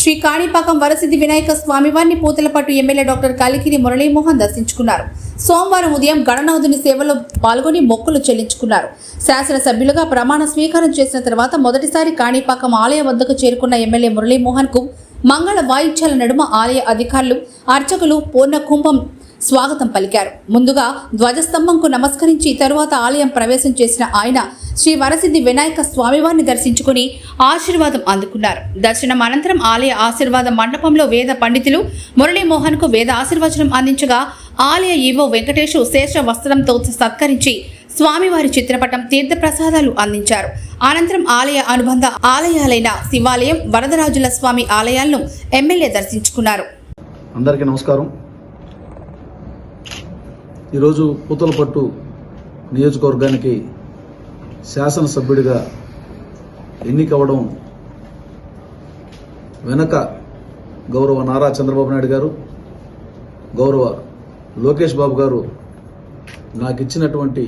శ్రీ కాణిపాకం వరసిద్ధి వినాయక స్వామివారిని Puthalapattu MLA doctor Kalikiri Muralimohan దర్శించుకున్నారు. సోమవారం ఉదయం గణనాథుని సేవలో పాల్గొని మొక్కులు చెల్లించుకున్నారు. శాసనసభ్యులుగా ప్రమాణ స్వీకారం చేసిన తర్వాత మొదటిసారి కాణిపాకం ఆలయం వద్దకు చేరుకున్న ఎమ్మెల్యే మురళీమోహన్కు మంగళ వాయిద్యాల నడుమ ఆలయ అధికారులు అర్చకులు పూర్ణ కుంభం స్వాగతం పలికారు. ముందుగా ధ్వజస్తంభంకు నమస్కరించి తరువాత ఆలయం ప్రవేశం చేసిన ఆయన శ్రీ వరసిద్ధి వినాయక స్వామివారిని దర్శించుకుని ఆశీర్వాదం అందుకున్నారు. దర్శనం అనంతరం ఆలయ ఆశీర్వాద మండపంలో వేద పండితులు మురళీమోహన్కు వేద ఆశీర్వచనం అందించగా ఆలయ ఈవో వెంకటేశు శేష వస్త్రంతో సత్కరించి స్వామివారి చిత్రపటం తీర్థప్రసాదాలు అందించారు. అనంతరం ఆలయ అనుబంధ ఆలయాలైన శివాలయం వరదరాజుల స్వామి ఆలయాలను ఎమ్మెల్యే దర్శించుకున్నారు. అందరికీ నమస్కారం. ఈరోజు పూతలపట్టు నియోజకవర్గానికి శాసనసభ్యుడిగా ఎన్నికవడం వెనక గౌరవ నారా చంద్రబాబు నాయుడు గారు గౌరవ లోకేష్ బాబు గారు నాకు ఇచ్చినటువంటి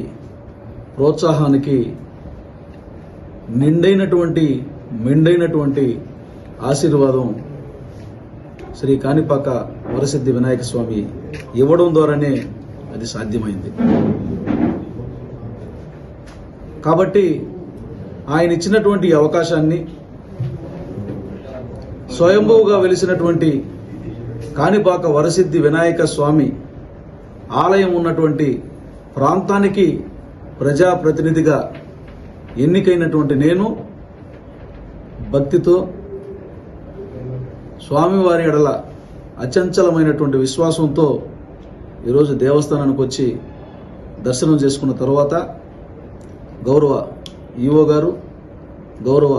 ప్రోత్సాహానికి నిండైనటువంటి మెండైనటువంటి ఆశీర్వాదం శ్రీ కాణిపాక వరసిద్ధి వినాయక స్వామి ఇవ్వడం ద్వారానే అది సాధ్యమైంది. కాబట్టి ఆయన ఇచ్చినటువంటి అవకాశాన్ని స్వయంభూగా వెలిసినటువంటి కాణిపాక వరసిద్ధి వినాయక స్వామి ఆలయం ఉన్నటువంటి ప్రాంతానికి ప్రజాప్రతినిధిగా ఎన్నికైనటువంటి నేను భక్తితో స్వామివారి ఎడల అచంచలమైనటువంటి విశ్వాసంతో ఈరోజు దేవస్థానానికి వచ్చి దర్శనం చేసుకున్న తర్వాత గౌరవ ఈఓ గారు గౌరవ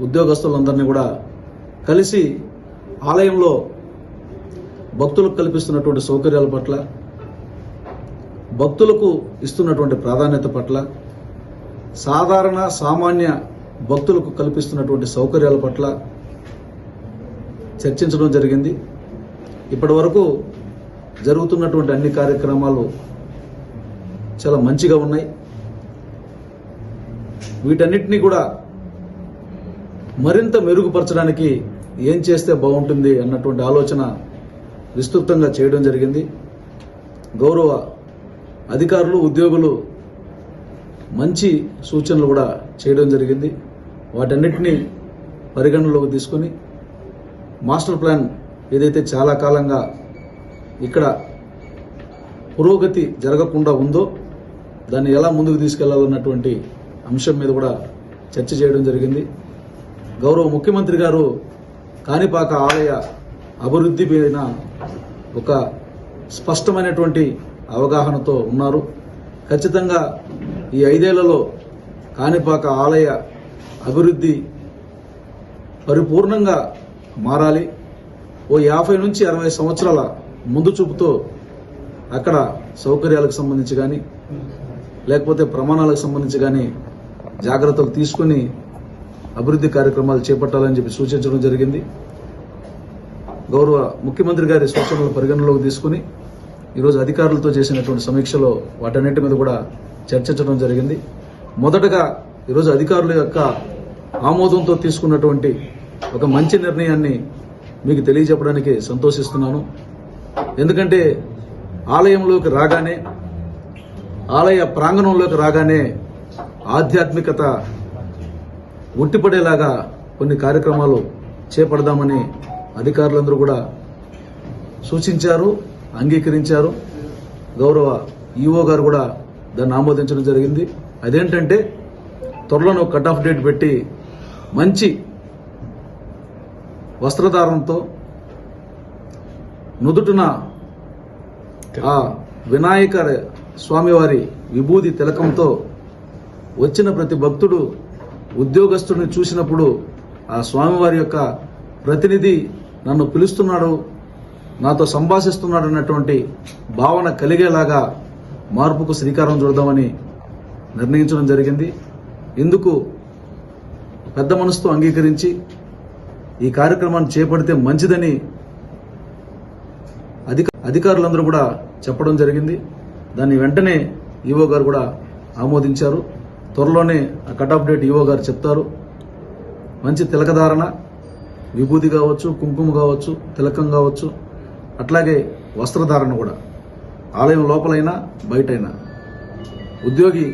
ఉద్యోగస్తులందరినీ కూడా కలిసి ఆలయంలో భక్తులకు కల్పిస్తున్నటువంటి సౌకర్యాల పట్ల భక్తులకు ఇస్తున్నటువంటి ప్రాధాన్యత పట్ల సాధారణ సామాన్య భక్తులకు కల్పిస్తున్నటువంటి సౌకర్యాల పట్ల చర్చించడం జరిగింది. ఇప్పటి వరకు జరుగుతున్నటువంటి అన్ని కార్యక్రమాలు చాలా మంచిగా ఉన్నాయి. వీటన్నిటినీ కూడా మరింత మెరుగుపరచడానికి ఏం చేస్తే బాగుంటుంది అన్నటువంటి ఆలోచన విస్తృతంగా చేయడం జరిగింది. గౌరవ అధికారులు ఉద్యోగులు మంచి సూచనలు కూడా చేయడం జరిగింది. వాటన్నిటినీ పరిగణనలోకి తీసుకొని మాస్టర్ ప్లాన్ ఏదైతే చాలా కాలంగా ఇక్కడ పురోగతి జరగకుండా ఉందో దాన్ని ఎలా ముందుకు తీసుకెళ్ళాలన్నటువంటి అంశం మీద కూడా చర్చ చేయడం జరిగింది. గౌరవ ముఖ్యమంత్రి గారు కాణిపాక ఆలయ అభివృద్ధి పైన ఒక స్పష్టమైనటువంటి అవగాహనతో ఉన్నారు. ఖచ్చితంగా ఈ ఐదేళ్ళలో కాణిపాక ఆలయ అభివృద్ధి పరిపూర్ణంగా మారాలి. ఓ యాభై నుంచి అరవై సంవత్సరాల ముందు చూపుతో అక్కడ సౌకర్యాలకు సంబంధించి కానీ లేకపోతే ప్రమాణాలకు సంబంధించి కానీ జాగ్రత్తలు తీసుకుని అభివృద్ధి కార్యక్రమాలు చేపట్టాలని చెప్పి సూచించడం జరిగింది. గౌరవ ముఖ్యమంత్రి గారి సూచనలు పరిగణనలోకి తీసుకుని ఈరోజు అధికారులతో చేసినటువంటి సమీక్షలో వాటన్నిటి మీద కూడా చర్చించడం జరిగింది. మొదటగా ఈరోజు అధికారుల యొక్క ఆమోదంతో తీసుకున్నటువంటి ఒక మంచి నిర్ణయాన్ని మీకు తెలియజెప్పడానికి సంతోషిస్తున్నాను. ఎందుకంటే ఆలయంలోకి రాగానే ఆలయ ప్రాంగణంలోకి రాగానే ఆధ్యాత్మికత ఉట్టిపడేలాగా కొన్ని కార్యక్రమాలు చేపడదామని అధికారులందరూ కూడా సూచించారు అంగీకరించారు. గౌరవ ఈఓ గారు కూడా దాన్ని ఆమోదించడం జరిగింది. అదేంటంటే త్వరలోనే కట్ ఆఫ్ డేట్ పెట్టి మంచి వస్త్రధారణతో నుదుటున ఆ వినాయక స్వామివారి విభూది తిలకంతో వచ్చిన ప్రతి భక్తుడు ఉద్యోగస్తుడిని చూసినప్పుడు ఆ స్వామివారి యొక్క ప్రతినిధి నన్ను పిలుస్తున్నాడు నాతో సంభాషిస్తున్నాడు అన్నటువంటి భావన కలిగేలాగా మార్పుకు శ్రీకారం చూడదామని నిర్ణయించడం జరిగింది. ఇందుకు పెద్ద మనసుతో అంగీకరించి ఈ కార్యక్రమాన్ని చేపడితే మంచిదని అధిక అధికారులందరూ కూడా చెప్పడం జరిగింది. దాన్ని వెంటనే ఈవో గారు కూడా ఆమోదించారు. త్వరలోనే ఆ కట్ ఆఫ్ డేట్ ఈవో గారు చెప్తారు. మంచి తిలకధారణ విభూతి కావచ్చు కుంకుమ కావచ్చు తిలకం కావచ్చు అట్లాగే వస్త్రధారణ కూడా. ఆలయం లోపలైనా బయటైనా. ఉద్యోగి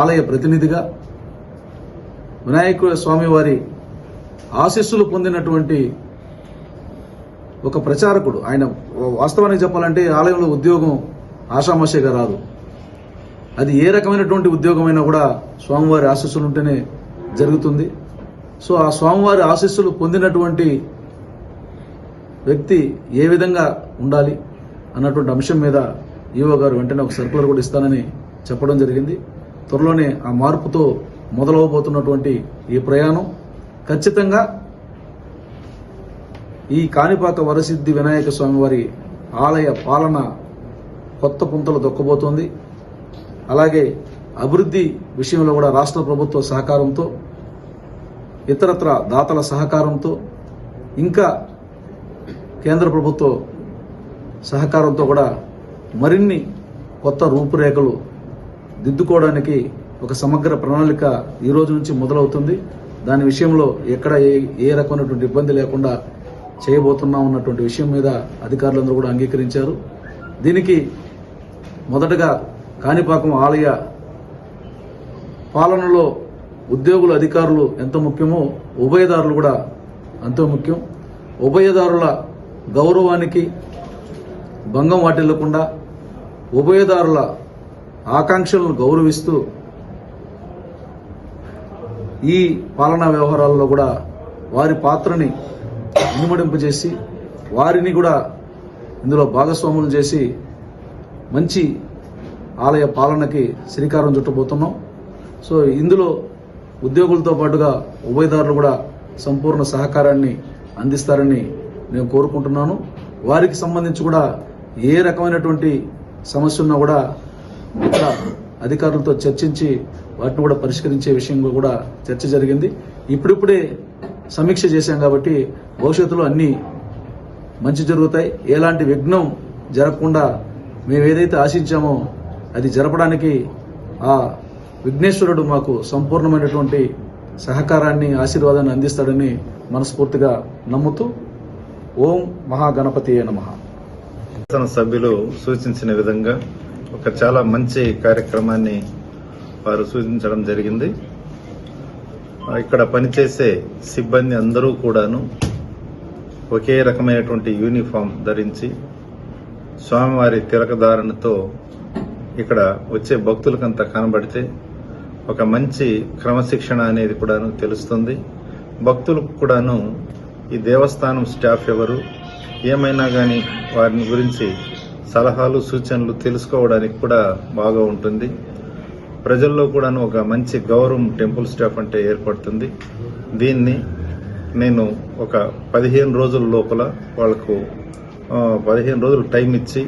ఆలయ ప్రతినిధిగా వినాయకుడు స్వామి వారి ఆశీస్సులు పొందినటువంటి ఒక ప్రచారకుడు. ఆయన వాస్తవానికి చెప్పాలంటే ఆలయంలో ఉద్యోగం ఆషామాషిగా రాదు. అది ఏ రకమైనటువంటి ఉద్యోగమైనా కూడా స్వామివారి ఆశీస్సులు ఉంటేనే జరుగుతుంది. సో ఆ స్వామివారి ఆశీస్సులు పొందినటువంటి వ్యక్తి ఏ విధంగా ఉండాలి అన్నటువంటి అంశం మీద ఈవో గారు వెంటనే ఒక సర్కులర్ కూడా ఇస్తానని చెప్పడం జరిగింది. త్వరలోనే ఆ మార్పుతో మొదలవబోతున్నటువంటి ఈ ప్రయాణం ఖచ్చితంగా ఈ కాణిపాక వరసిద్ధి వినాయక స్వామి వారి ఆలయ పాలన కొత్త పుంతలు దొక్కబోతోంది. అలాగే అభివృద్ధి విషయంలో కూడా రాష్ట్ర ప్రభుత్వ సహకారంతో ఇతరత్ర దాతల సహకారంతో ఇంకా కేంద్ర ప్రభుత్వ సహకారంతో కూడా మరిన్ని కొత్త రూపురేఖలు దిద్దుకోవడానికి ఒక సమగ్ర ప్రణాళిక ఈ రోజు నుంచి మొదలవుతుంది. దాని విషయంలో ఎక్కడ ఏ ఏ రకమైనటువంటి ఇబ్బంది లేకుండా చేయబోతున్నాం ఉన్నటువంటి విషయం మీద అధికారులందరూ కూడా అంగీకరించారు. దీనికి మొదటగా కాణిపాకం ఆలయ పాలనలో ఉద్యోగులు అధికారులు ఎంత ముఖ్యమో ఉభయదారులు కూడా అంతో ముఖ్యం. ఉభయదారుల గౌరవానికి భంగం వాటిల్లకుండా ఉభయదారుల ఆకాంక్షలను గౌరవిస్తూ ఈ పాలనా వ్యవహారాల్లో కూడా వారి పాత్రని ఇనుమడింపజేసి వారిని కూడా ఇందులో భాగస్వాములు చేసి మంచి ఆలయ పాలనకి శ్రీకారం చుట్టబోతున్నాం. సో ఇందులో ఉద్యోగులతో పాటుగా ఉభయదారులు కూడా సంపూర్ణ సహకారాన్ని అందిస్తారని నేను కోరుకుంటున్నాను. వారికి సంబంధించి కూడా ఏ రకమైనటువంటి సమస్య ఉన్నా కూడా ఇక్కడ అధికారులతో చర్చించి వాటిని కూడా పరిష్కరించే విషయంలో కూడా చర్చ జరిగింది. ఇప్పుడిప్పుడే సమీక్ష చేశాం కాబట్టి భవిష్యత్తులో అన్ని మంచి జరుగుతాయి. ఎలాంటి విఘ్నం జరగకుండా మేము ఏదైతే ఆశించామో అది జరపడానికి ఆ విఘ్నేశ్వరుడు మాకు సంపూర్ణమైనటువంటి సహకారాన్ని ఆశీర్వాదాన్ని అందిస్తాడని మనస్ఫూర్తిగా నమ్ముతూ ఓం మహాగణపతి నమ. సభ్యులు సూచించిన విధంగా ఒక చాలా మంచి కార్యక్రమాన్ని వారు సూచించడం జరిగింది. ఇక్కడ పనిచేసే సిబ్బంది అందరూ కూడాను ఒకే రకమైనటువంటి యూనిఫామ్ ధరించి స్వామివారి తిలకధారణతో ఇక్కడ వచ్చే భక్తులకంతా కనబడితే ఒక మంచి క్రమశిక్షణ అనేది కూడాను తెలుస్తుంది. భక్తులకు కూడాను ఈ దేవస్థానం స్టాఫ్ ఎవరు ఏమైనా కానీ వారిని గురించి సలహాలు సూచనలు తెలుసుకోవడానికి కూడా బాగా ఉంటుంది. ప్రజల్లో కూడాను ఒక మంచి గౌరవం టెంపుల్ స్టాఫ్ అంటే ఏర్పడుతుంది. దీన్ని నేను ఒక పదిహేను రోజుల లోపల వాళ్ళకు పదిహేను రోజులు టైం ఇచ్చి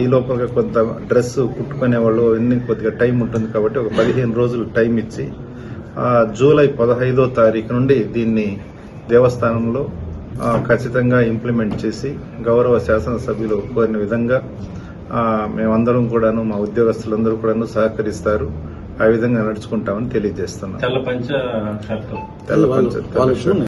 ఈ లోపల కొంత డ్రెస్ కుట్టుకునే వాళ్ళు అన్ని కొద్దిగా టైం ఉంటుంది కాబట్టి ఒక పదిహేను రోజులు టైం ఇచ్చి జూలై పదహైదో తారీఖు నుండి దీన్ని దేవస్థానంలో ఖచ్చితంగా ఇంప్లిమెంట్ చేసి గౌరవ శాసనసభ్యులు కోరిన విధంగా మేమందరం కూడాను మా ఉద్యోగస్తులందరూ కూడాను సహకరిస్తారు. ఆ విధంగా నడుచుకుంటామని తెలియజేస్తున్నాం. తెల్ల పంచ